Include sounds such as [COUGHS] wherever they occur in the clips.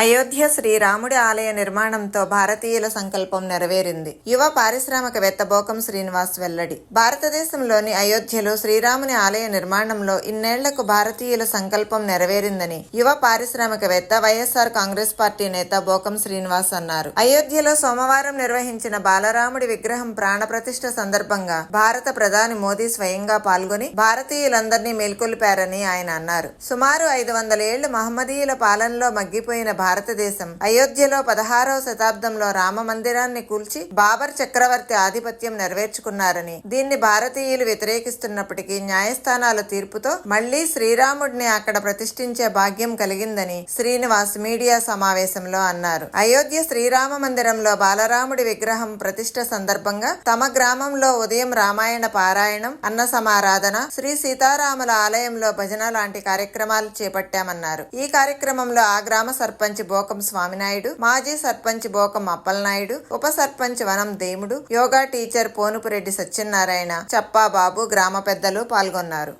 అయోధ్య శ్రీరాముడి ఆలయ నిర్మాణంతో భారతీయుల సంకల్పం నెరవేరింది. యువ పారిశ్రామికవేత్త బోకం శ్రీనివాస్ వెల్లడి. భారతదేశంలోని అయోధ్యలో శ్రీరాముని ఆలయ నిర్మాణంలో ఇన్నేళ్ళకు భారతీయుల సంకల్పం నెరవేరిందని యువ పారిశ్రామికవేత్త వైఎస్ఆర్ కాంగ్రెస్ పార్టీ నేత బోకం శ్రీనివాస్ అన్నారు. అయోధ్యలో సోమవారం నిర్వహించిన బాలరాముడి విగ్రహం ప్రాణప్రతిష్ఠ సందర్భంగా భారత ప్రధాని మోదీ స్వయంగా పాల్గొని భారతీయులందరినీ మేల్కొల్పారని ఆయన అన్నారు. సుమారు ఐదు వందల ఏళ్ళు మహమ్మదీయుల పాలనలో మగ్గిపోయిన భారతదేశం. అయోధ్యలో పదహారవ శతాబ్దంలో రామ మందిరాన్ని కూల్చి బాబర్ చక్రవర్తి ఆధిపత్యం నెరవేర్చుకున్నారని దీన్ని భారతీయులు వ్యతిరేకిస్తున్నప్పటికీ న్యాయస్థానాల తీర్పుతో మళ్ళీ శ్రీరాముడిని అక్కడ ప్రతిష్ఠించే భాగ్యం కలిగిందని శ్రీనివాస్ మీడియా సమావేశంలో అన్నారు. అయోధ్య శ్రీరామ మందిరంలో బాలరాముడి విగ్రహం ప్రతిష్ట సందర్భంగా తమ గ్రామంలో ఉదయం రామాయణ పారాయణం అన్న సమారాధన శ్రీ సీతారాముల ఆలయంలో భజన లాంటి కార్యక్రమాలు చేపట్టామన్నారు. ఈ కార్యక్రమంలో ఆ గ్రామ సర్పంచ్ బోకం స్వామినాయుడు మాజీ సర్పంచ్ బోకం అప్పలనాయుడు ఉప సర్పంచ్ వనం దేముడు యోగా టీచర్ పోనుపురెడ్డి సత్యనారాయణ చప్పా బాబు గ్రామ పెద్దలు పాల్గొన్నారు.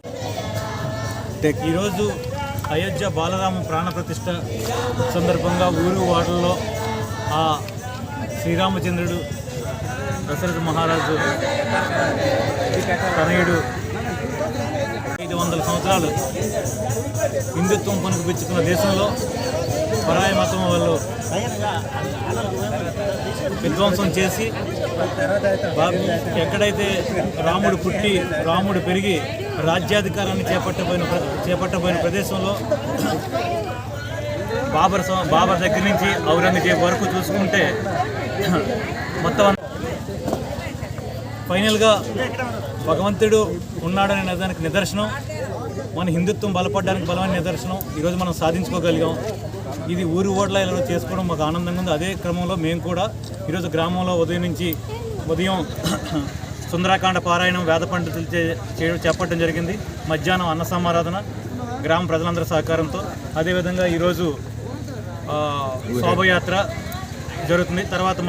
ఈరోజు అయోధ్య బాలరామ ప్రాణప్రతిష్ఠ సందర్భంగా ఊరు వాడల్లో ఆ శ్రీరామచంద్రుడు దశరథ మహారాజు తనయుడు ఐదు వందల సంవత్సరాలు హిందుత్వం పనిపించుకున్న దేశంలో పరాయ మతం వాళ్ళు విధ్వంసం చేసి ఎక్కడైతే రాముడు పుట్టి రాముడు పెరిగి రాజ్యాధికారాన్ని చేపట్టబోయిన ప్ర- చేపట్టబోయిన ప్రదేశంలో బాబర్ బాబర్ దగ్గర నుంచి ఔరంగజేబ్ వరకు చూసుకుంటే మొత్తం ఫైనల్గా భగవంతుడు ఉన్నాడనే దానికి నిదర్శనం. మన హిందుత్వం బలపడడానికి బలమైన నిదర్శనం. ఈరోజు మనం సాధించుకోగలిగాం. ఇది ఊరి ఓట్ల ఇలా చేసుకోవడం మాకు ఆనందంగా ఉంది. అదే క్రమంలో మేము కూడా ఈరోజు గ్రామంలో ఉదయం నుంచి ఉదయం [COUGHS] సుందరాకాండ పారాయణం వేద పండితులు చే- చేయడం చేపట్టడం జరిగింది. మధ్యాహ్నం అన్న సమారాధన గ్రామ ప్రజలందరి సహకారంతో. అదేవిధంగా ఈరోజు ఆ, శోభయాత్ర జరుగుతుంది. తర్వాత